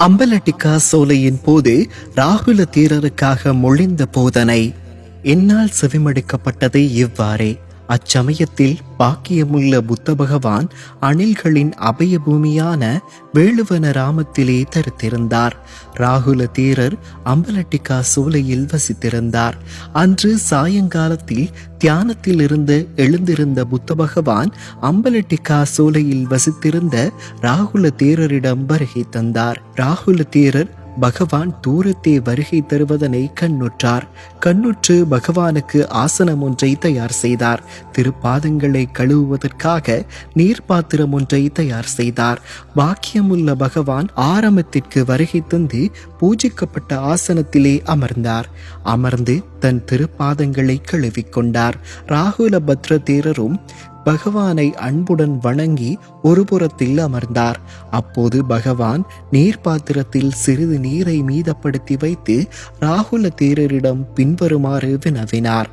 அம்பலட்டிக்கா சோலையின் போது ராகுல தீரருக்காக மொழிந்த போதனை. என்னால் செவிமடுக்கப்பட்டது இவ்வாறே. அச்சமயத்தில் பாக்கியமுள்ள புத்த பகவான் அணில்களின் அபய பூமியான வேளுவன ராமத்திலே தரித்திருந்தார். ராகுல தீரர் அம்பலட்டிகா சோலையில் வசித்திருந்தார். அன்று சாயங்காலத்தில் தியானத்தில் இருந்து எழுந்திருந்த புத்த பகவான் அம்பலட்டிகா சோலையில் வசித்திருந்த ராகுல தீரரிடம் வருகை தந்தார். ராகுல தேரர் பகவான் தூரத்தே வருகை தருவதனை கண்ணுற்றார். கண்ணுற்று பகவானுக்கு ஆசனம் ஒன்றை தயார் செய்தார். திருப்பாதங்களை கழுவுவதற்காக நீர் பாத்திரம் ஒன்றை தயார் செய்தார். பாக்கியமுள்ள பகவான் ஆரம்பத்திற்கு வருகை தந்து பூஜிக்கப்பட்ட ஆசனத்திலே அமர்ந்தார். அமர்ந்து தன் திருப்பாதங்களை கழுவிக்கொண்டார். ராகுல பத்ர தேரரும் பகவானை அன்புடன் வணங்கி ஒரு புறத்தில் அமர்ந்தார். அப்போது பகவான் நீர் பாத்திரத்தில் சிறிது நீரை மீதப்படுத்தி வைத்து ராகுல தேரரிடம் பின்வருமாறு வினவினார்.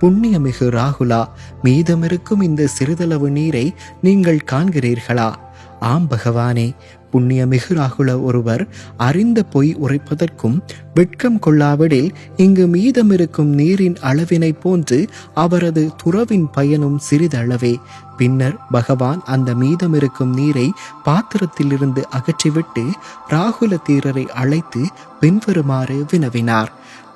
புண்ணியமிகு ராகுலா மீதமிருக்கும் இந்த சிறிதளவு நீரை நீங்கள் காண்கிறீர்களா? ஆம் பகவானே புண்ணியமிகு ராகுல ஒருவர் அறிந்த பொய் உரைப்பதற்கும் வெட்கம் கொள்ளாவிடில் இங்கு மீதமிருக்கும் நீரின் அளவினை போன்று அவரது துறவின் பயனும் சிறிதளவே. பின்னர் பகவான் அந்த மீதமிருக்கும் நீரை பாத்திரத்திலிருந்து அகற்றிவிட்டு ராகுல தீரரை அழைத்து பின்வருமாறு வினவினார்.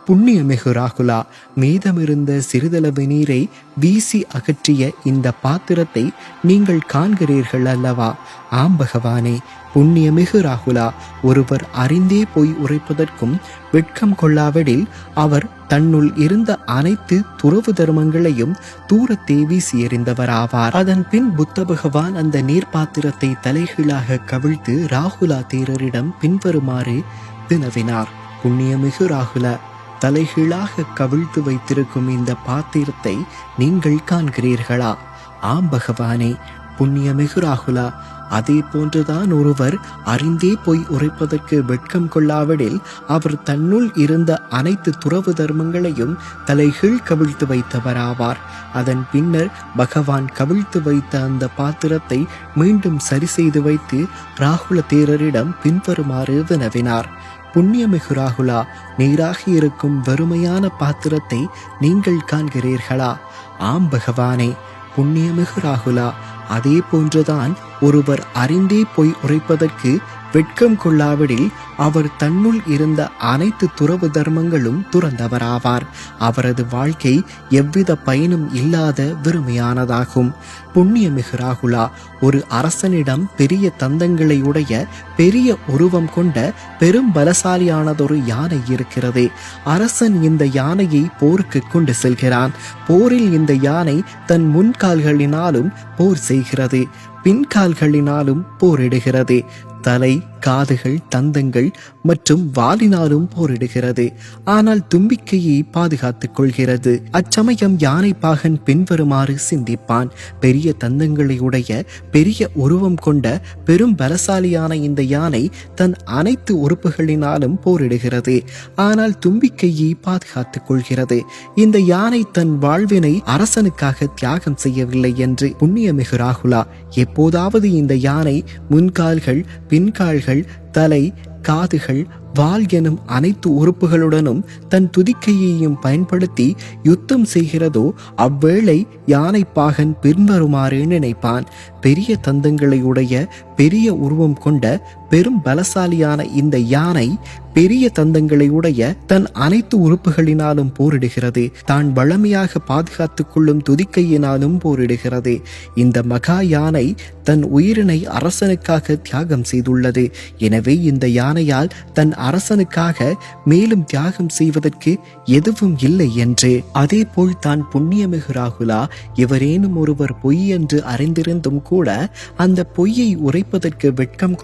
புண்ணியமிகு ராகுலா மீதமிருந்த சிறிதளவு நீரை வீசி அகற்றிய இந்த பாத்திரத்தை நீங்கள் காண்கிறீர்கள் அல்லவா? ஆம் பகவானே புண்ணியமிகு ராகுலா ஒருவர் அறிந்தே போய் உரைப்பதற்கும் வெட்கம் கொள்ளாவிடில் அவர் தன்னுள் இருந்த அனைத்து துறவு தர்மங்களையும் தூரத்தே வீசி எறிந்தவராவார். அதன் பின் புத்த பகவான் அந்த நீர் பாத்திரத்தை தலைகீழாக கவிழ்த்து ராகுலா தேரரிடம் பின்வருமாறு வினவினார். புண்ணியமிகு ராகுலா தலைகீழாக கவிழ்த்து வைத்திருக்கும் இந்த பாத்திரத்தை நீங்கள் காண்கிறீர்களா? ஆம் பகவானே. புண்ணியமிகு ராகுலா அதே போன்றுதான் ஒருவர் அறிந்தே போய் உரைப்பதற்கு வெட்கம் கொள்ளாவிடில் அவர் தன்னுள் இருந்த அனைத்து துறவு தர்மங்களையும் தலைகீழ் கவிழ்த்து வைத்தவராவார். அதன் பின்னர் பகவான் கவிழ்த்து வைத்த அந்த பாத்திரத்தை மீண்டும் சரி செய்து வைத்து ராகுல தேரரிடம் பின்வருமாறு வினவினார். புண்ணியமிகு ராகுலா நீராகி இருக்கும் வறுமையான பாத்திரத்தை நீங்கள் காண்கிறீர்களா? ஆம் பகவானே புண்ணியமிகு ராகுலா அதே போன்றுதான் ஒருவர் அறிந்தே போய் உரைப்பதற்கு வெட்கம் கொள்ளாவிடில் அவர் தன்னுள் இருந்த அனைத்து துறவு தர்மங்களும் துறந்தவராவார். அவரது வாழ்க்கை எவ்வித பயனும் இல்லாத வெறுமையானதாகும். புண்ணியமிகு ராகுலா ஒரு அரசனிடம் பெரிய தந்தங்களை உடைய பெரிய உருவம் கொண்ட பெரும் பலசாலியானதொரு யானை இருக்கிறது. அரசன் இந்த யானையை போருக்கு கொண்டு செல்கிறான். போரில் இந்த யானை தன் முன்கால்களினாலும் போர் செய்கிறது. பின்கால்களினாலும் போரிடுகிறது. தலை காதுகள் தந்தங்கள் மற்றும் வாலினாலும் போரிடுகிறது. ஆனால் தும்பிக்கையை பாதுகாத்துக் கொள்கிறது. அச்சமயம் யானை பாகன் பின்வருமாறு சிந்திப்பான். பெரிய தந்தங்களை உடைய பெரிய உருவம் கொண்ட பெரும் பலசாலியான இந்த யானை தன் அனைத்து உறுப்புகளினாலும் போரிடுகிறது. ஆனால் தும்பிக்கையை பாதுகாத்துக் கொள்கிறது. இந்த யானை தன் வாழ்வினை அரசனுக்காக தியாகம் செய்யவில்லை என்று புண்ணியமிகு ராகுலா எப்போதாவது இந்த யானை முன்கால்கள் பின்கால்கள் தலை காதுகள் வால் எனும் அனைத்து உறுப்புகளுடனும் தன் துதிக்கையையும் பயன்படுத்தி யுத்தம் செய்கிறதோ அவ்வேளை யானை பாகன் பின்வருமாறு நினைப்பான். பெரிய தந்தங்களை உடைய பெரிய உருவம் கொண்ட பெரும் பலசாலியான இந்த யானை பெரிய தந்தங்களை உடைய தன் அனைத்து உறுப்புகளினாலும் போரிடுகிறது. தான் வளமையாக பாதுகாத்துக் கொள்ளும் துதிக்கையினாலும் போரிடுகிறது. இந்த மகா யானை தன் உயிரினை அரசனுக்காக தியாகம் செய்துள்ளது. எனவே இந்த யானையால் தன் அரசனுக்காக மேலும் தியாகம் செய்வதற்கு எதுவும் இல்லை என்று. அதே போல் தான் புண்ணியமிகு ராகுலா எவரேனும் ஒருவர் பொய் என்று அறிந்திருந்தும் கூட அந்த பொய்யை உரைப்பதற்கு வெட்கம்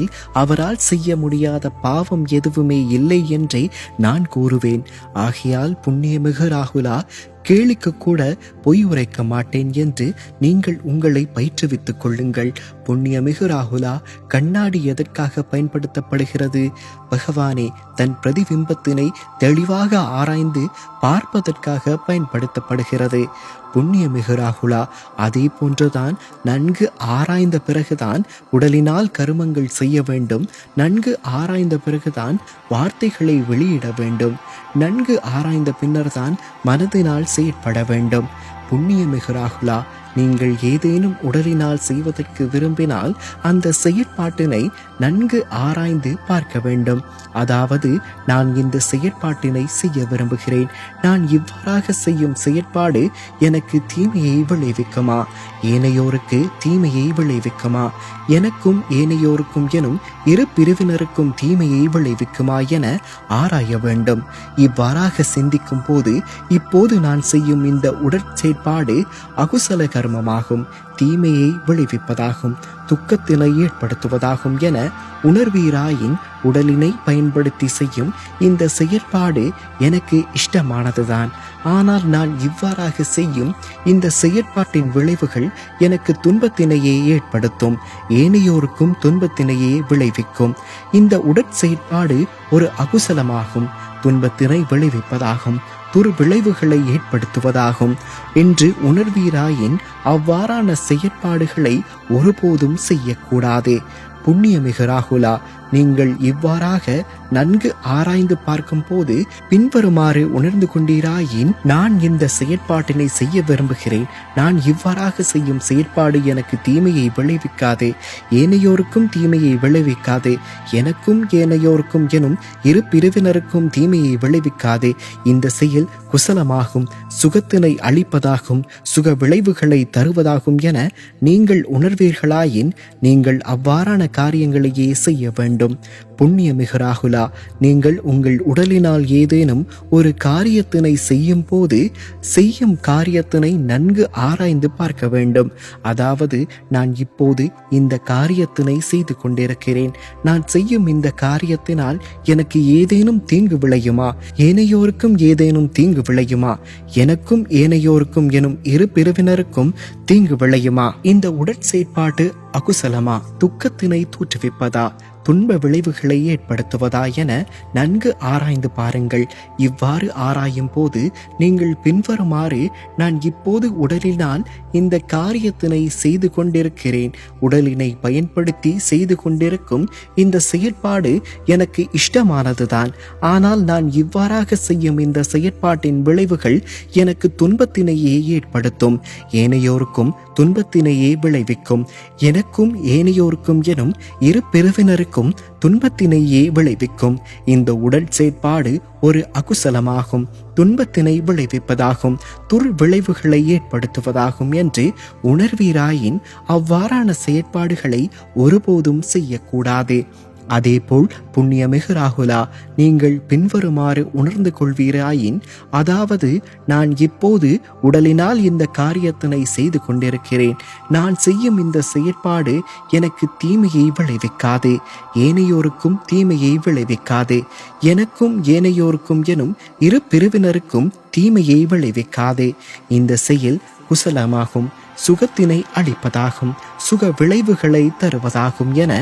கொள்ளாவிடில் அவரால் செய்ய முடியாத பாவம் எதுவுமே இல்லை என்றே நான் கூறுவேன். ஆகையால் புண்ணியமிகு ராகுலா கேளிக்கு கூட பொய் உரைக்க மாட்டேன் என்று நீங்கள் உங்களை பயிற்றுவித்துக் கொள்ளுங்கள். புண்ணியமிகு ராகுலா கண்ணாடி எதற்காக பயன்படுத்தப்படுகிறது? பகவானே தன் பிரதிபிம்பத்தினை தெளிவாக ஆராய்ந்து பார்ப்பதற்காக பயன்படுத்தப்படுகிறது. புண்ணியமிகு ராகுலா அதே போன்றுதான் நன்கு ஆராய்ந்த பிறகுதான் உடலினால் கருமங்கள் செய்ய வேண்டும். நன்கு ஆராய்ந்த பிறகுதான் வார்த்தைகளை வெளியிட வேண்டும். நன்கு ஆராய்ந்த பின்னர்தான் மனதினால் செயற்பட வேண்டும். புண்ணியமிகு ராகுலா நீங்கள் ஏதேனும் உடலினால் செய்வதற்கு விரும்பினால் அந்த செயற்பாட்டினை நன்கு ஆராய்ந்து பார்க்க வேண்டும். அதாவது நான் இந்த செயற்பாட்டினை செய்ய விரும்புகிறேன். நான் இவ்வாறாக செய்யும் செயற்பாடு எனக்கு தீமையை விளைவிக்குமா? ஏனையோருக்கு தீமையை விளைவிக்குமா? எனக்கும் ஏனையோருக்கும் எனும் இரு பிரிவினருக்கும் தீமையை விளைவிக்குமா என ஆராய வேண்டும். இவ்வாறாக சிந்திக்கும் போது இப்போது நான் செய்யும் இந்த உடற்செயற்பாடு அகுசல கர்மமாகும் தீமையை விளைவிப்பதாகும் துக்கத்தினை ஏற்படுத்துவதாகும் என உணர்வீராயின் உடலினை பயன்படுத்தி செய்யும் இந்த செயற்பாடு எனக்கு இஷ்டமானதுதான். ஆனால் நான் இவ்வாறாக செய்யும் இந்த செயற்பாட்டின் விளைவுகள் எனக்கு துன்பத்தினையே ஏற்படுத்தும். ஏனையோருக்கும் துன்பத்தினையே விளைவிக்கும். இந்த உடற்செயற்பாடு ஒரு அகுசலமாகும். துன்பத்தினை விளைவிப்பதாகும். துரு விளைவுகளை ஏற்படுத்துவதாகும். என்று உணர்வீராயின் அவ்வாறான செயற்பாடுகளை ஒருபோதும் செய்யக்கூடாது. புண்ணியமிகு ராகுலா நீங்கள் இவ்வாறாக நன்கு ஆராய்ந்து பார்க்கும் போது பின்வருமாறு உணர்ந்து கொண்டீராயின் நான் இந்த செயற்பாட்டினை செய்ய விரும்புகிறேன். நான் இவ்வாறாக செய்யும் செயற்பாடு எனக்கு தீமையை விளைவிக்காதே. ஏனையோருக்கும் தீமையை விளைவிக்காதே. எனக்கும் ஏனையோருக்கும் எனும் இரு பிரிவினருக்கும் தீமையை விளைவிக்காதே. இந்த செயல் குசலமாகும் சுகத்தினை அளிப்பதாகும் சுக விளைவுகளை தருவதாகும் என நீங்கள் உணர்வீர்களாயின் நீங்கள் அவ்வாறான காரியங்களையே செய்ய வேண்டும். புண்ணியமிகு ராகுலா நீங்கள் உங்கள் உடலினால் ஏதேனும் ஒரு காரியத்தினை செய்யும் போது செய்யும் காரியத்தினை நன்கு ஆராய்ந்து பார்க்க வேண்டும். அதாவது நான் இப்போது இந்த காரியத்தினை செய்து கொண்டிருக்கிறேன். நான் செய்யும் இந்த காரியத்தினால் எனக்கு ஏதேனும் தீங்கு விளையுமா? ஏனையோருக்கும் ஏதேனும் தீங்கு விளையுமா? எனக்கும் ஏனையோருக்கும் எனும் இரு பிரிவினருக்கும் தீங்கு விளையுமா? இந்த உடற்செயற்பாடு அகுசலமா? துக்கத்தினை தூற்றுவிப்பதா? துன்ப விளைவுகளை ஏற்படுத்துவதா என நன்கு ஆராய்ந்து பாருங்கள். இவ்வாறு ஆராயும் போது நீங்கள் பின்வருமாறு நான் இப்போது உடலினால் இந்த காரியத்தினை செய்து கொண்டிருக்கிறேன். உடலினை பயன்படுத்தி செய்து கொண்டிருக்கும் இந்த செயற்பாடு எனக்கு இஷ்டமானதுதான். ஆனால் நான் இவ்வாறாக செய்யும் இந்த செயற்பாட்டின் விளைவுகள் எனக்கு துன்பத்தினையே ஏற்படுத்தும். ஏனையோருக்கும் துன்பத்தினையே விளைவிக்கும். எனக்கும் ஏனையோருக்கும் எனும் இரு பிரிவினருக்கும் துன்பத்தினையே விளைவிக்கும். இந்த உடல் செயற்பாடு ஒரு அகுசலமாகும். துன்பத்தினை விளைவிப்பதாகும். துர் விளைவுகளை ஏற்படுத்துவதாகும் என்று உணர்வீராயின் அவ்வாறான செயற்பாடுகளை ஒருபோதும் செய்யக்கூடாது. அதேபோல் புண்ணியமிகு ராகுலா நீங்கள் பின்வருமாறு உணர்ந்து கொள்வீராயின் அதாவது நான் இப்போது உடலினால் இந்த காரியத்தினை செய்து கொண்டிருக்கிறேன். நான் செய்யும் இந்த செயற்பாடு எனக்கு தீமையை விளைவிக்காது. ஏனையோருக்கும் தீமையை விளைவிக்காது. எனக்கும் ஏனையோருக்கும் எனும் இரு பிரிவினருக்கும் தீமையை விளைவிக்காதே. இந்த செயல் குசலமாகும் சுகத்தினை அளிப்பதாகும் சுக விளைவுகளை தருவதாகும் என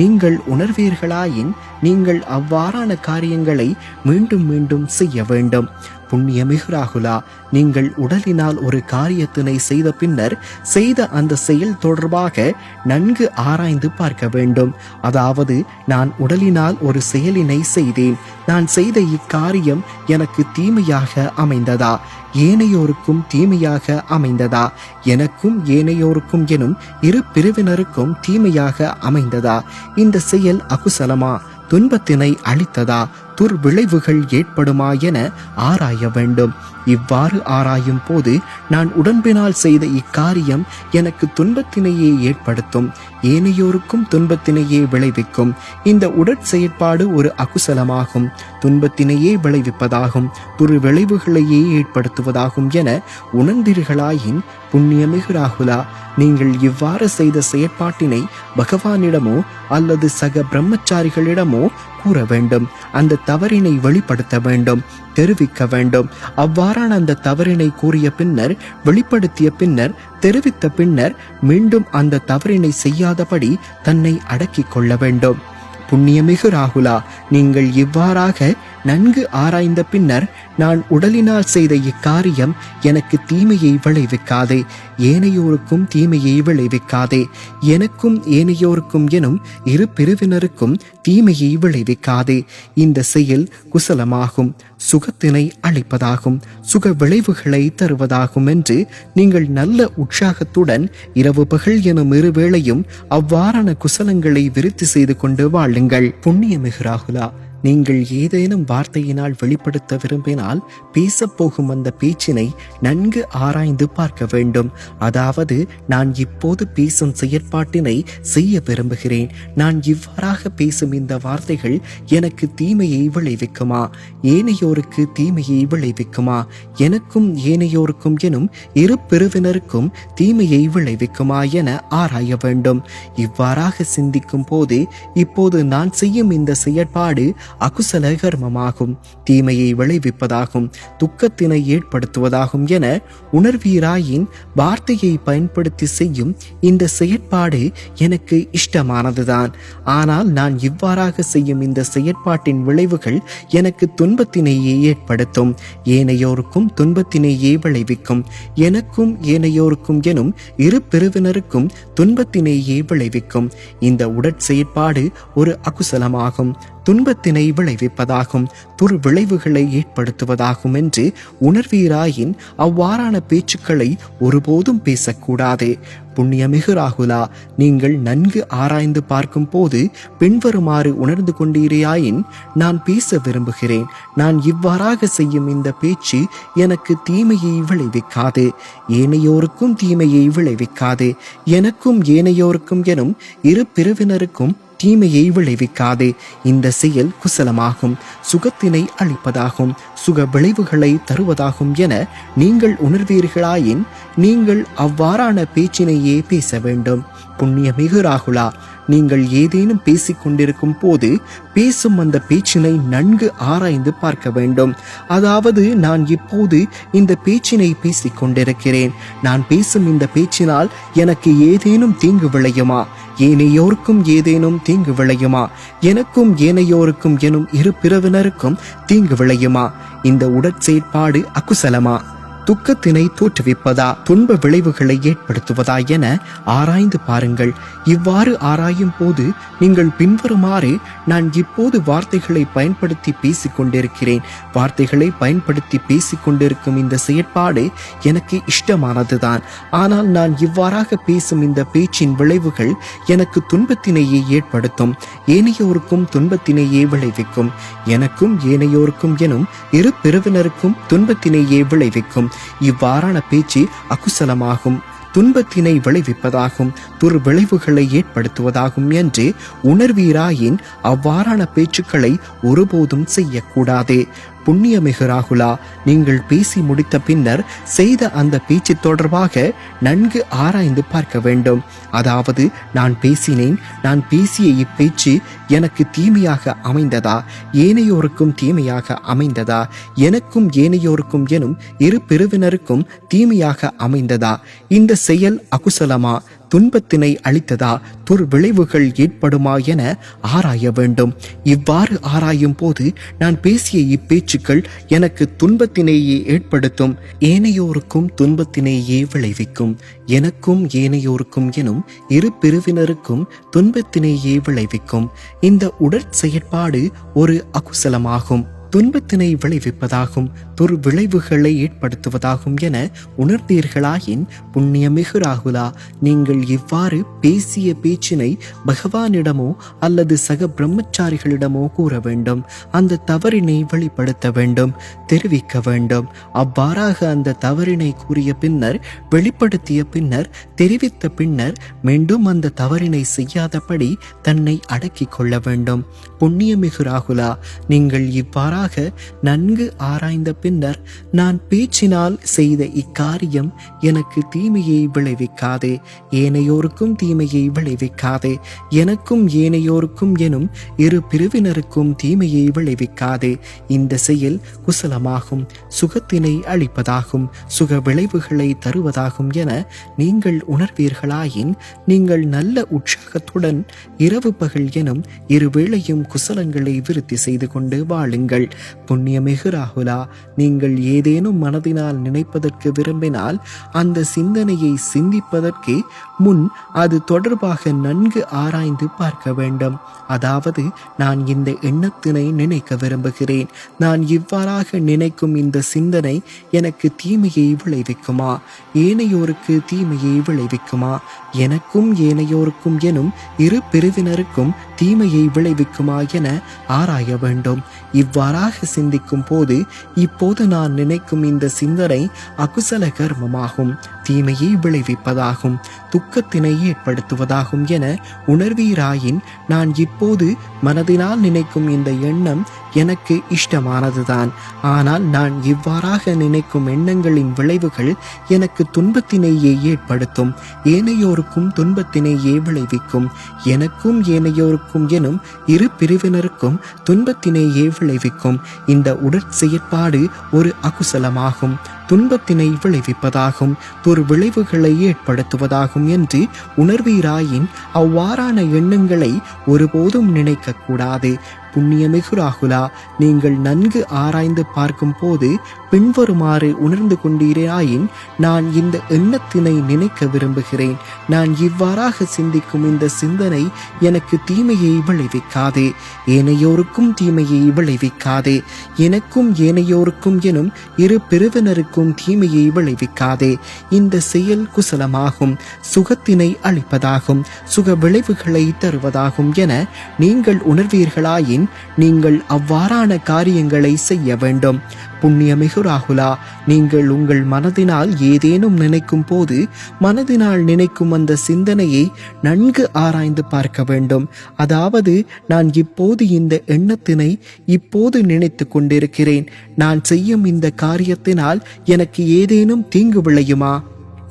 நீங்கள் உணர்வீர்களாயின் நீங்கள் அவ்வாறான காரியங்களை மீண்டும் மீண்டும் செய்ய வேண்டும். புண்ணியமிகு ராகுலா நீங்கள் உடலினால் ஒரு காரியத்தினை செய்த பின்னர் செய்த அந்த செயல் தொடர்பாக நன்கு ஆராய்ந்து பார்க்க வேண்டும். அதாவது நான் உடலினால் ஒரு செயலினை செய்தேன். நான் செய்த இக்காரியம் எனக்கு தீமையாக அமைந்ததா? ஏனையோருக்கும் தீமையாக அமைந்ததா? எனக்கும் ஏனையோருக்கும் எனும் இரு பிரிவினருக்கும் தீமையாக அமைந்ததா? இந்த செயல் அகுசலமா? துன்பத்தினை அளித்ததா துர் விளைவுகள் ஏற்படுமா என ஆராய வேண்டும். இவ்வாறு ஆராயும் போது நான் உடம்பினால் செய்த இக்காரியம் எனக்கு துன்பத்தினையே ஏற்படுத்தும். ஏனையோருக்கும் துன்பத்தினையே விளைவிக்கும். இந்த உடற்செயற்பாடு ஒரு அகுசலமாகும். துன்பத்தினையே விளைவிப்பதாகும். துரு விளைவுகளையே ஏற்படுத்துவதாகும் என உணர்ந்தீர்களாயின் புண்ணியமிகு ராகுலா நீங்கள் இவ்வாறு செய்த செயற்பாட்டினை பகவானிடமோ அல்லது சக பிரம்மச்சாரிகளிடமோ கூற வேண்டும். அந்த தவறினை வெளிப்படுத்த வேண்டும் தெரிவிக்க வேண்டும். அவ்வாறான அந்த தவறினை கூறிய பின்னர் வெளிப்படுத்திய பின்னர் தெரிவித்த பின்னர் மீண்டும் அந்த தவறினை செய்யாதபடி தன்னை அடக்கிக் கொள்ள வேண்டும். புண்ணியமிகு ராகுலா நீங்கள் இவ்வாறாக நன்கு ஆராய்ந்த பின்னர் நான் உடலினால் செய்த இக்காரியம் எனக்கு தீமையை விளைவிக்காதே. ஏனையோருக்கும் தீமையை விளைவிக்காதே. எனக்கும் ஏனையோருக்கும் எனும் இரு பிரிவினருக்கும் தீமையை விளைவிக்காதே. இந்த செயல் குசலமாகும் சுகத்தினை அளிப்பதாகும் சுக விளைவுகளை தருவதாகும் என்று நீங்கள் நல்ல உற்சாகத்துடன் இரவு பகல் எனும் இருவேளையும் அவ்வாறான குசலங்களை விருத்தி செய்து கொண்டு வாழுங்கள். புண்ணியமிகு ராகுலா நீங்கள் ஏதேனும் வார்த்தையினால் வெளிப்படுத்த விரும்பினால் பேசப்போகும் அந்த பேச்சினை நன்கு ஆராய்ந்து பார்க்க வேண்டும். அதாவது நான் இப்போது பேசும் செயற்பாட்டினை செய்ய விரும்புகிறேன். நான் இவ்வாறாக பேசும் இந்த வார்த்தைகள் எனக்கு தீமையை விளைவிக்குமா? ஏனையோருக்கு தீமையை விளைவிக்குமா? எனக்கும் ஏனையோருக்கும் எனும் இரு பிரிவினருக்கும் தீமையை விளைவிக்குமா என ஆராய வேண்டும். இவ்வாறாக சிந்திக்கும் போது இப்போது நான் செய்யும் இந்த செயற்பாடு அகுசல கர்மமாகும் தீமையை விளைவிப்பதாகும் துக்கத்தினை ஏற்படுத்துவதாகும் என உணர்வீராயின் வார்த்தையை பயன்படுத்தி செய்யும் இந்த செயற்பாடு எனக்கு இஷ்டமானதுதான். ஆனால் நான் இவ்வாறாக செய்யும் இந்த செயற்பாட்டின் விளைவுகள் எனக்கு துன்பத்தினையே ஏற்படுத்தும். ஏனையோருக்கும் துன்பத்தினையே விளைவிக்கும். எனக்கும் ஏனையோருக்கும் எனும் இரு பிரிவினருக்கும் துன்பத்தினையே விளைவிக்கும். இந்த உடற்செயற்பாடு ஒரு அகுசலமாகும். துன்பத்தினை விளைவிப்பதாகும். துர் விளைவுகளை ஏற்படுத்துவதாகும் என்று உணர்வீராயின் அவ்வாறான பேச்சுக்களை ஒருபோதும் பேசக்கூடாது. புண்ணியமிகு ராகுலா நீங்கள் நன்கு ஆராய்ந்து பார்க்கும் போது பின்வருமாறு உணர்ந்து கொண்டீரையாயின் நான் பேச விரும்புகிறேன். நான் இவ்வாறாக செய்யும் இந்த பேச்சு எனக்கு தீமையை விளைவிக்காது. ஏனையோருக்கும் தீமையை விளைவிக்காது. எனக்கும் ஏனையோருக்கும் எனும் இரு பிரிவினருக்கும் தீமையை விளைவிக்காது. இந்த செயல் குசலமாகும். சுகத்தினை அளிப்பதாகும். சுக விளைவுகளை தருவதாகும் என நீங்கள் உணர்வீர்களாயின் நீங்கள் அவ்வாறான பேச்சினையே பேச வேண்டும். புண்ணியமிகு ராகுலா நீங்கள் ஏதேனும் பேசிக்கொண்டிருக்கும் போது பேசும் அந்த பேச்சினை நன்கு ஆராய்ந்து பார்க்க வேண்டும். அதாவது நான் இப்போது இந்த பேச்சினை பேசிக் கொண்டிருக்கிறேன் நான் பேசும் இந்த பேச்சினால் எனக்கு ஏதேனும் தீங்கு விளையுமா? ஏனையோருக்கும் ஏதேனும் தீங்கு விளையுமா? எனக்கும் ஏனையோருக்கும் எனும் இரு பிறவினருக்கும் தீங்கு விளையுமா? இந்த உடற்செயற்பாடு அக்குசலமா துக்கத்தினை தோற்றுவிப்பதா? துன்ப விளைவுகளை ஏற்படுத்துவதா என ஆராய்ந்து பாருங்கள். இவ்வாறு ஆராயும் போது நீங்கள் பின்வருமாறு நான் இப்போது வார்த்தைகளை பயன்படுத்தி பேசிக் கொண்டிருக்கிறேன் வார்த்தைகளை பயன்படுத்தி பேசிக் கொண்டிருக்கும் இந்த செயற்பாடு எனக்கு இஷ்டமானதுதான். ஆனால் நான் இவ்வாறாக பேசும் இந்த பேச்சின் விளைவுகள் எனக்கு துன்பத்தினையே ஏற்படுத்தும். ஏனையோருக்கும் துன்பத்தினையே விளைவிக்கும். எனக்கும் ஏனையோருக்கும் எனும் இரு பிரிவினருக்கும் துன்பத்தினையே விளைவிக்கும். இவ்வாறான பேச்சு அகுசலமாகும். துன்பத்தினை விளைவிப்பதாகும். துர்விளைவுகளை ஏற்படுத்துவதாகும் என்று உணர்வீராயின் அவ்வாறான பேச்சுக்களை ஒருபோதும் செய்யக்கூடாது. புண்ணியமிகு ராகுலா நீங்கள் பேசி முடித்த பின்னர் செய்த அந்த பேச்சு தொடர்பாக நன்கு ஆராய்ந்து பார்க்க வேண்டும். அதாவது நான் பேசினேன் நான் பேசிய இப்பேச்சு எனக்கு தீமையாக அமைந்ததா? ஏனையோருக்கும் தீமையாக அமைந்ததா? எனக்கும் ஏனையோருக்கும் எனும் இரு பிரிவினருக்கும் தீமையாக அமைந்ததா? இந்த செயல் அகுசலமா? துன்பத்தினை அளித்ததா துர்விளைவுகள் ஏற்படுமா என ஆராய வேண்டும். இவ்வாறு ஆராயும் போது நான் பேசிய இப்பேச்சுக்கள் எனக்கு துன்பத்தினையே ஏற்படுத்தும். ஏனையோருக்கும் துன்பத்தினையே விளைவிக்கும். எனக்கும் ஏனையோருக்கும் எனும் இரு பிரிவினருக்கும் துன்பத்தினையே விளைவிக்கும். இந்த உடற்செயற்பாடு ஒரு அகுசலமாகும். துன்பத்தினை விளைவிப்பதாகும். துர்விளைவுகளை ஏற்படுத்துவதாகும் என உணர்ந்தீர்களாயின் புண்ணியமிகு ராகுலா நீங்கள் இவ்வாறு பேசிய பேச்சினை பகவானிடமோ அல்லது சக பிரம்மச்சாரிகளிடமோ கூற வேண்டும். அந்த தவறினை வெளிப்படுத்த வேண்டும் தெரிவிக்க வேண்டும். அவ்வாறாக அந்த தவறினை கூறிய பின்னர் வெளிப்படுத்திய பின்னர் தெரிவித்த பின்னர் மீண்டும் அந்த தவறினை செய்யாதபடி தன்னை அடக்கிக் கொள்ள வேண்டும். புண்ணியமிகு ராகுலா நீங்கள் இவ்வாறாக நன்கு ஆராய்ந்த பின்னர் நான் பேச்சினால் செய்த இக்காரியம் எனக்கு தீமையை விளைவிக்காதே. ஏனையோருக்கும் தீமையை விளைவிக்காதே. எனக்கும் ஏனையோருக்கும் எனும் இரு பிரிவினருக்கும் தீமையை விளைவிக்காதே. இந்த செயல் குசலமாகும் சுகத்தினை அளிப்பதாகும் சுக விளைவுகளை தருவதாகும் என நீங்கள் உணர்வீர்களாயின் நீங்கள் நல்ல உற்சாகத்துடன் இரவு பகல் எனும் இருவேளையும் குசலங்களை விருத்தி செய்து கொண்டு வாழுங்கள். புண்ணியமிகு ராகுலா நீங்கள் ஏதேனும் மனதினால் நினைப்பதற்கு விரும்பினால் அந்த சிந்தனையை சிந்திப்பதற்கு முன் அது தொடர்பாக நன்கு ஆராய்ந்து பார்க்க வேண்டும். அதாவது நான் இந்த எண்ணத்தினை நினைக்க விரும்புகிறேன். நான் இவ்வாறாக நினைக்கும் இந்த சிந்தனை எனக்கு தீமையை விளைவிக்குமா? ஏனையோருக்கு தீமையை விளைவிக்குமா? எனக்கும் ஏனையோருக்கும் எனும் இரு பிரிவினருக்கும் தீமையை விளைவிக்குமா என ஆராய வேண்டும். இவ்வாறாக சிந்திக்கும் போது இப்போது நான் நினைக்கும் இந்த சிந்தனை அகுசல கர்மமாகும். தீமையை விளைவிப்பதாகும் துக்கத்தினை ஏற்படுத்துவதாகும் என உணர்வீராயின் நான் இப்போது மனதினால் நினைக்கும் இந்த எண்ணம் எனக்கு இஷ்டமானதுதான். ஆனால் நான் இவ்வாறாக நினைக்கும் எண்ணங்களின் விளைவுகள் எனக்கு துன்பத்தினையே ஏற்படுத்தும் ஏனையோருக்கும் துன்பத்தினையே விளைவிக்கும். எனக்கும் ஏனையோருக்கும் எனும் இரு பிரிவினருக்கும் துன்பத்தினையே விளைவிக்கும். இந்த உடற்செயற்பாடு ஒரு அகுசலமாகும். துன்பத்தினை விளைவிப்பதாகும். துர்விளைவுகளை ஏற்படுத்துவதாகும் என்று உணர்வீராயின் அவ்வாறான எண்ணங்களை ஒருபோதும் நினைக்க கூடாது புண்ணியமிகு ராகுலா நீங்கள் நன்கு ஆராய்ந்து பார்க்கும் போது பின்வருமாறு உணர்ந்து கொண்டீராயின் நான் இந்த எண்ணத்தினை நினைக்க விரும்புகிறேன். நான் இவ்வாறாக சிந்திக்கும் இந்த சிந்தனை எனக்கு தீமையை விளைவிக்காதே. ஏனையோருக்கும் தீமையை விளைவிக்காதே. எனக்கும் ஏனையோருக்கும் எனும் இரு பிரிவினருக்கும் தீமையை விளைவிக்காதே. இந்த செயல் குசலமாகும் சுகத்தினை அளிப்பதாகும் சுக விளைவுகளை தருவதாகும் என நீங்கள் உணர்வீர்களாயின் நீங்கள் அவ்வாறான காரியங்களை செய்ய வேண்டும். புண்ணியமிகு ராகுலா நீங்கள் உங்கள் மனதினால் ஏதேனும் நினைக்கும் போது மனதினால் நினைக்கும் அந்த சிந்தனையை நன்கு ஆராய்ந்து பார்க்க வேண்டும். அதாவது நான் இப்போது இந்த எண்ணத்தினை இப்போது நினைத்து கொண்டிருக்கிறேன். நான் செய்யும் இந்த காரியத்தினால் எனக்கு ஏதேனும் தீங்கு விளையுமா?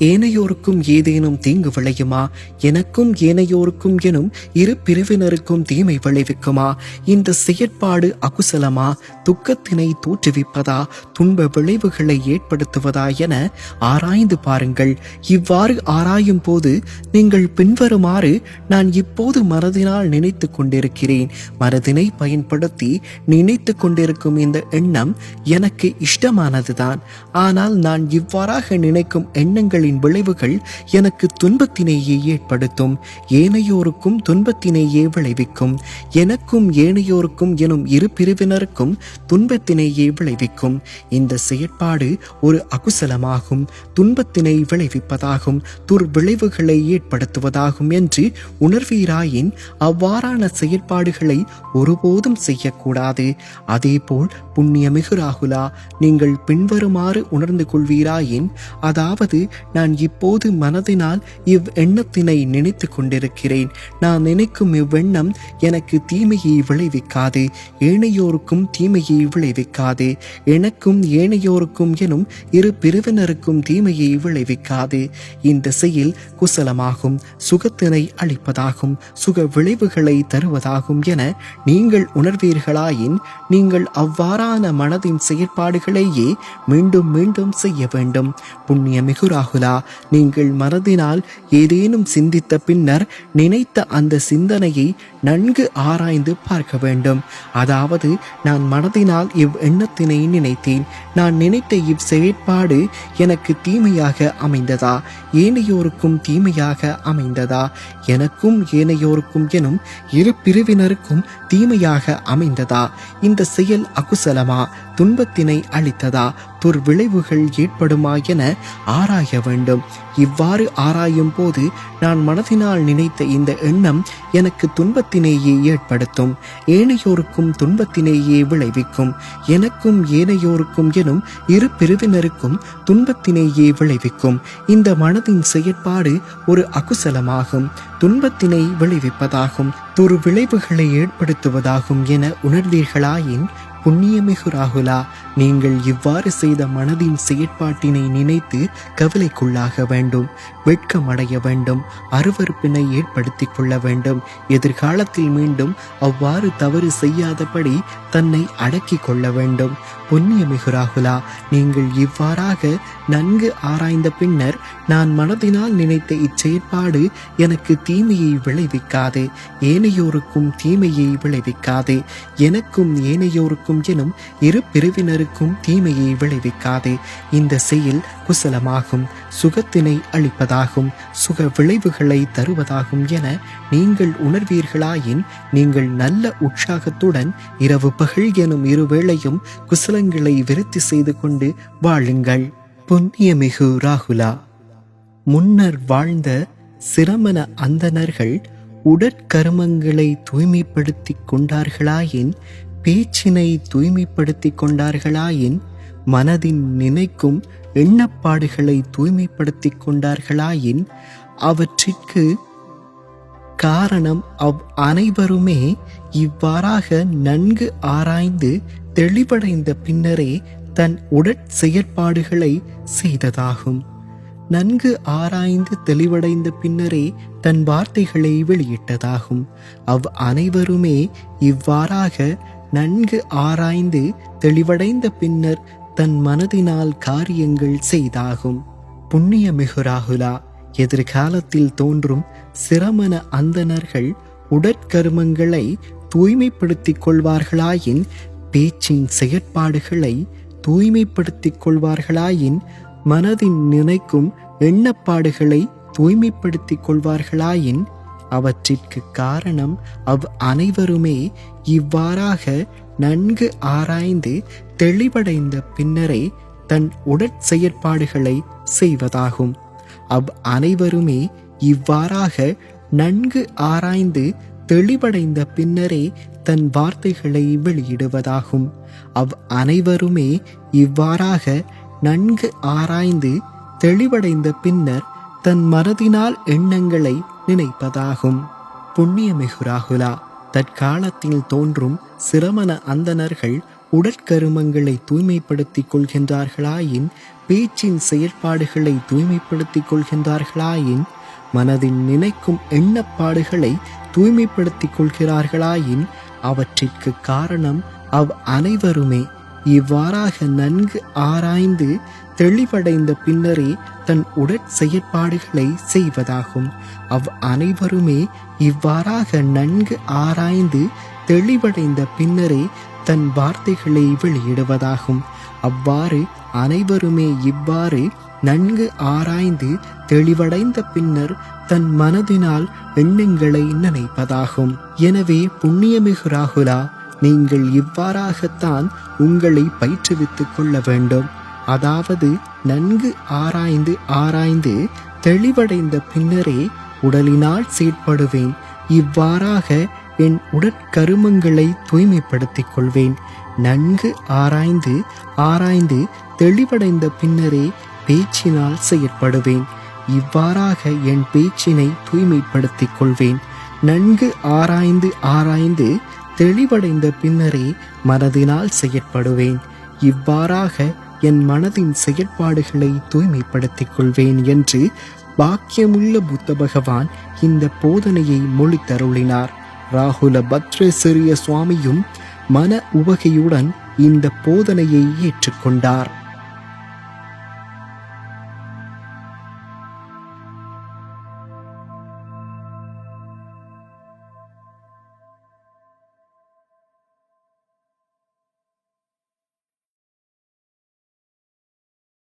ஏனையோருக்கும் ஏதேனும் தீங்கு விளையுமா? எனக்கும் ஏனையோருக்கும் எனும் இரு பிரிவினருக்கும் தீமை விளைவிக்குமா? இந்த செயற்பாடு அகுசலமா? துக்கத்தினை தோற்றுவிப்பதா? துன்ப விளைவுகளை ஏற்படுத்துவதா என ஆராய்ந்து பாருங்கள். இவ்வாறு ஆராயும் போது நீங்கள் பின்வருமாறு நான் இப்போது மனதினால் நினைத்து கொண்டிருக்கிறேன். மனதினை பயன்படுத்தி நினைத்து கொண்டிருக்கும் இந்த எண்ணம் எனக்கு இஷ்டமானதுதான். ஆனால் நான் இவ்வாறாக நினைக்கும் எண்ணங்களின் விளைவுகள் எனக்கு துன்பத்தினையே ஏற்படுத்தும் ஏனையோருக்கும் துன்பத்தினையே விளைவிக்கும் எனக்கும் ஏனையோருக்கும் எனும் இரு பிரிவினருக்கும் துன்பத்தினையே விளைவிக்கும். இந்த செயற்பாடு ஒரு அகுசலமாகும் துன்பத்தினை விளைவிப்பதாகும் துர்விளைவுகளை ஏற்படுத்துவதாகும் என்று உணர்வீராயின் அவ்வாறான செயற்பாடுகளை ஒருபோதும் செய்யக்கூடாது. அதேபோல் புண்ணியமிகு ராகுலா நீங்கள் பின்வருமாறு உணர்ந்து கொள்வீராயின் அதாவது நான் இப்போது மனதினால் இவ் எண்ணத்தினை நினைத்து கொண்டிருக்கிறேன். நான் நினைக்கும் இவ்வெண்ணம் எனக்கு தீமையை விளைவிக்காது. ஏனையோருக்கும் தீமையை விளைவிக்காது. எனக்கும் ஏனையோருக்கும் எனும் இரு பிரிவினருக்கும் தீமையை விளைவிக்காது. இந்த செயல் குசலமாகும் சுகத்தினை அளிப்பதாகும் சுக விளைவுகளை தருவதாகும் என நீங்கள் உணர்வீர்களாயின் நீங்கள் அவ்வாறான மனதின் செயற்பாடுகளையே மீண்டும் மீண்டும் செய்ய வேண்டும். புண்ணியமிகு இருக்கிறீர்களா நீங்கள் மனதினால் ஏதேனும் சிந்தித்த பின்னர் நினைத்த அந்த சிந்தனையை நன்கு ஆராய்ந்து பார்க்க வேண்டும். அதாவது நான் மனதினால் இவ் எண்ணத்தினை நினைத்தேன். நான் நினைத்த இவ் செயற்பாடு எனக்கு தீமையாக அமைந்ததா? ஏனையோருக்கும் தீமையாக அமைந்ததா? எனக்கும் ஏனையோருக்கும் எனும் இரு பிரிவினருக்கும் தீமையாக அமைந்ததா? இந்த செயல் அகுசலமா? துன்பத்தினை அளித்ததா? துர்விளைவுகள் ஏற்படுமா என ஆராய வேண்டும். இவ்வாறு ஆராயும் போது நான் மனதினால் நினைத்த இந்த எண்ணம் எனக்கு துன்பத்தினேயே ஏற்படுத்தும். ஏனையோருக்கும் துன்பத்தினேயே விளைவிக்கும். எனக்கும் ஏனையோருக்கும் எனும் இரு பிரிவினருக்கும் துன்பத்தினேயே விளைவிக்கும். இந்த மனதின் செயற்பாடு ஒரு அகுசலமாகும். துன்பத்தினை விளைவிப்பதாகும். துரு விளைவுகளை ஏற்படுத்துவதாகும் என உணர்வீர்களாயின் புண்ணியமிகு ராகுலா நீங்கள் இவ்வாறு செய்த மனதின் செயற்பாட்டினை நினைத்து கவலைக்குள்ளாக வேண்டும் வெட்கமடைய வேண்டும் அருவருப்பினை ஏற்படுத்திக் கொள்ள வேண்டும். எதிர்காலத்தில் மீண்டும் அவ்வாறு தவறு செய்யாதபடி தன்னை அடக்கிக் கொள்ள வேண்டும். புண்ணியமிகு ராகுலா நீங்கள் இவ்வாறாக நன்கு ஆராய்ந்த பின்னர் நான் மனதினால் நினைத்த இச்செயற்பாடு எனக்கு தீமையை விளைவிக்காது ஏனையோருக்கும் தீமையை விளைவிக்காது எனக்கும் ஏனையோருக்கும் எனும் இரு பிரிவினருக்கும் தீமையை விளைவிக்காது. இந்த செயல் குசலமாகும் சுகத்தினை அளிப்பதாகும் சுக விளைவுகளை தருவதாகும் என நீங்கள் உணர்வீர்களாயின் நீங்கள் நல்ல உற்சாகத்துடன் இரவு பகல் எனும் இருவேளையும் குசல குசலங்களை விருத்தி செய்து கொண்டு வாழுங்கள். புண்ணியமிகு ராகுலா. முன்னர் வாழ்ந்த சிரமண அந்தணர்கள் உடற்கருமங்களை தூய்மைப்படுத்திக் கொண்டார்களாயின் பேச்சினை தூய்மைப்படுத்திக் கொண்டார்களாயின் மனதின் நினைக்கும் எண்ணப்பாடுகளை தூய்மைப்படுத்திக் கொண்டார்களாயின் அவற்றிற்கு காரணம் அவ் அனைவருமே இவ்வாறாக நன்கு ஆராய்ந்து தெளிவடைந்த பின்னரே தன் உடற் செயற்பாடுகளை செய்ததாகும். நன்கு ஆராய்ந்து தெளிவடைந்த பின்னரே தன் வார்த்தைகளை வெளியிட்டதாகும். அவ் அனைவருமே இவ்வாறாக நன்கு ஆராய்ந்து தெளிவடைந்த பின்னர் தன் மனதினால் காரியங்கள் செய்தாகும். புண்ணிய மிகுராகுலா எதிர்காலத்தில் தோன்றும் சிரமண அந்தணர்கள் உடற்கருமங்களை தூய்மைப்படுத்திக் கொள்வார்களாயின் பேச்சின் செயற்பாடுகளை தூய்மைப்படுத்திக் கொள்வார்களாயின் மனதின் நினைக்கும் எண்ணப்பாடுகளை தூய்மைப்படுத்திக் கொள்வார்களாயின் அவற்றிற்கு காரணம் அவ் அனைவருமே இவ்வாறாக நன்கு ஆராய்ந்து தெளிவடைந்த பின்னரே தன் உடற்செயற்பாடுகளை செய்வதாகும். அவ் அனைவருமே இவ்வாறாக நன்கு ஆராய்ந்து தெளிவடைந்த பின்னரே தன் வார்த்தைகளை வெளியிடுவதாகும். அவ் அனைவருமே இவ்வாறாக நன்கு ஆராய்ந்து தெளிவடைந்த பின்னர் தன் மனதினால் எண்ணங்களை நினைப்பதாகும். புண்ணியமிகு ராகுலா தற்காலத்தில் தோன்றும் சிரமண அந்தணர்கள் உடற்கருமங்களை தூய்மைப்படுத்திக் கொள்கின்றார்களாயின் பேச்சின் செயற்பாடுகளை தூய்மைப்படுத்திக் கொள்கின்றார்களாயின் மனதின் நினைக்கும் எண்ணப்பாடுகளை தூய்மைப்படுத்திக் கொள்கிறார்களாயின் அவற்றிற்கு காரணம் அவ் அனைவருமே இவ்வாறாக நன்கு ஆராய்ந்து தெளிவடைந்த பின்னரே தன் உடற்செயற்பாடுகளை செய்வதாகும். அவ் அனைவருமே இவ்வாறாக நன்கு ஆராய்ந்து தெளிவடைந்த பின்னரே தன் வார்த்தைகளை வெளியிடுவதாகும். அவ்வாறு அனைவருமே இவ்வாறு நன்கு ஆராய்ந்து தெளிவடைந்த பின்னர் தன் மனதினால் எண்ணங்களை நினைப்பதாகும். எனவே புண்ணியமிகு ராகுலா நீங்கள் இவ்வாறாகத்தான் உங்களை பயிற்றுவித்துக் கொள்ள வேண்டும். அதாவது நன்கு ஆராய்ந்து ஆராய்ந்து தெளிவடைந்த பின்னரே உடலினால் செயற்படுவேன். இவ்வாறாக என் உடற்கருமங்களை தூய்மைப்படுத்திக் கொள்வேன். நன்கு ஆராய்ந்து ஆராய்ந்து தெளிவடைந்த பின்னரே பேச்சினால் செயற்படுவேன். இவ்வாறாக என் பேச்சினை தூய்மைப்படுத்திக் கொள்வேன். நன்கு ஆராய்ந்து ஆராய்ந்து தெளிவடைந்த பின்னரே மனதினால் செயற்படுவேன். இவ்வாறாக என் மனதின் செயற்பாடுகளை தூய்மைப்படுத்திக் கொள்வேன் என்று பாக்கியமுள்ள புத்த பகவான் இந்த போதனையை மொழித்தருளினார். ராகுல பத்ரேசரிய சுவாமியும் மன உவகையுடன் இந்த போதனையை ஏற்றுக்கொண்டார்.